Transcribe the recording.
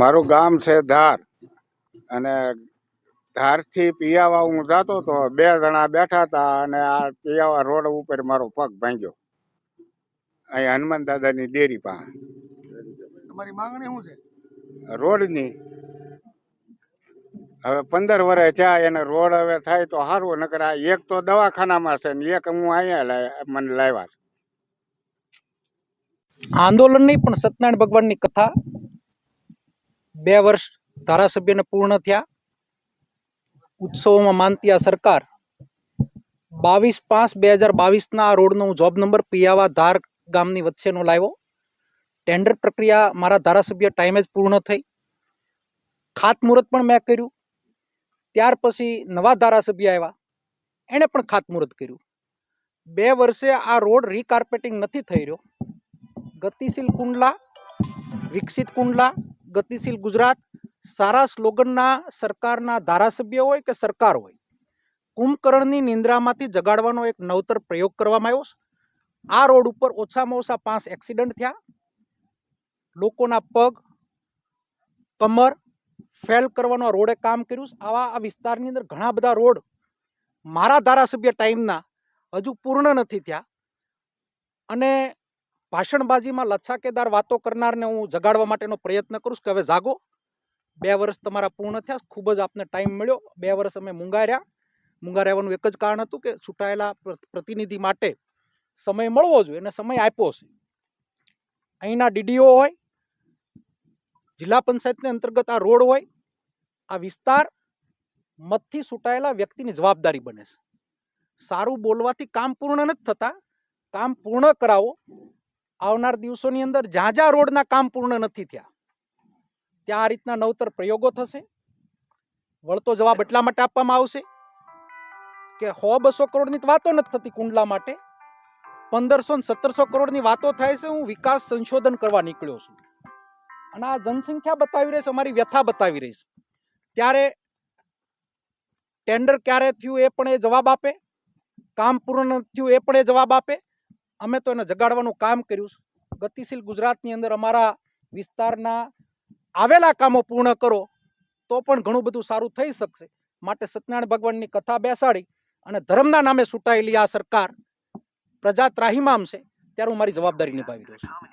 મારું ગામ છે ધાર. અને ધારથી પિયાવા હું જતો તો બે જણા બેઠા હતા અને આ પિયાવા રોડ ઉપર મારો પગ ભાંગ્યો. અહીંયા હનુમાન દાદાની ડેરી પાસે. તમારી માંગણી શું છે? રોડની. હવે પંદર વર્ષ થયા એને રોડ હવે થાય તો સારું નકર આ એક તો દવાખાનામાં છે ને એક હું અહીંયા મને લાવ્યા છે. આંદોલન નહીં પણ સત્યનારાયણ ભગવાનની કથા બે વર્ષ ધારાસભ્યને પૂર્ણ થયા. ઉત્સવોમાં માનતી આ સરકાર બાવીસ પાંચ બે હજાર બાવીસના આ રોડનો જોબ નંબર પિયાવા ધાર ગામની વચ્ચેનો લાવ્યો. ટેન્ડર પ્રક્રિયા મારા ધારાસભ્ય ટાઈમે જ પૂર્ણ થઈ. ખાતમુહૂર્ત પણ મેં કર્યું. ત્યાર પછી નવા ધારાસભ્ય આવ્યા. એણે પણ ખાતમુહૂર્ત કર્યું. બે વર્ષે આ રોડ રીકાર્પેટિંગ નથી થઈ રહ્યો. ગતિશીલ કુંડલા, વિકસિત કુંડલા ગતિશીલ ગુજરાત, સારા સ્લોગનના સરકારના ધારાસભ્ય હોય કે સરકાર હોય, કુંભકર્ણની નિંદ્રામાંથી જગાડવાનો એક નવતર પ્રયોગ કરવામાં આવ્યો છે. આ રોડ ઉપર ઓછામાં ઓછા પાંચ એક્સિડન્ટ થયા. લોકોના પગ, કમર ફેલ કરવાનો રોડે કામ કર્યું. આવા આ વિસ્તારની અંદર ઘણા બધા રોડ મારા ધારાસભ્ય ટાઈમના હજુ પૂર્ણ નથી થયા. અને ભાષણબાજીમાં લચ્છાકેદાર વાતો કરનારને હું જગાડવા માટેનો પ્રયત્ન કરું કે હવે જાગો. બે વર્ષ તમારા પૂર્ણ થયા, ખૂબ જ આપને ટાઈમ મળ્યો. બે વર્ષ અમે મૂંગા રહેવાનું એક જ કારણ હતું કે છૂટાયેલા પ્રતિનિધિ માટે સમય મળવો જોઈએ અને સમય આપ્યો છે. અહીંના ડીડીઓ હોય, જિલ્લા પંચાયતને અંતર્ગત આ રોડ હોય, આ વિસ્તાર મતથી છૂટાયેલા વ્યક્તિની જવાબદારી બને છે. સારું બોલવાથી કામ પૂર્ણ નથી થતા. કામ પૂર્ણ કરાવો. આવનાર દિવસોની અંદર જ્યાં જ્યાં રોડના કામ પૂર્ણ નથી થયા. ત્યાં આ રીતના નવતર પ્રયોગો થશે. વળતો જવાબ એટલા માટે આપવામાં આવશે કે સો બસો કરોડની વાતો નથી થતી કુંડલા માટે. પંદરસો ને સત્તરસો કરોડની વાતો થાય છે, હું વિકાસ સંશોધન કરવા નીકળ્યો છું. અને આ જનસંખ્યા બતાવી રહીશ અમારી વ્યથા બતાવી રહીશ ત્યારે ટેન્ડર ક્યારે થયું એ પણ એ જવાબ આપે. કામ પૂર્ણ થયું એ પણ એ જવાબ આપે. અમે તો એને જગાડવાનું કામ કર્યું ગતિશીલ ગુજરાતની અંદર અમારા વિસ્તારના આવેલા કામો પૂર્ણ કરો, તો પણ ઘણું બધું સારું થઈ શકશે. માટે સત્યનારાયણ ભગવાનની કથા બેસાડી અને ધર્મના નામે ચૂંટાયેલી આ સરકાર પ્રજા ત્રાહિમામ છે, ત્યારે હું મારી જવાબદારી નિભાવી રહ્યો છું.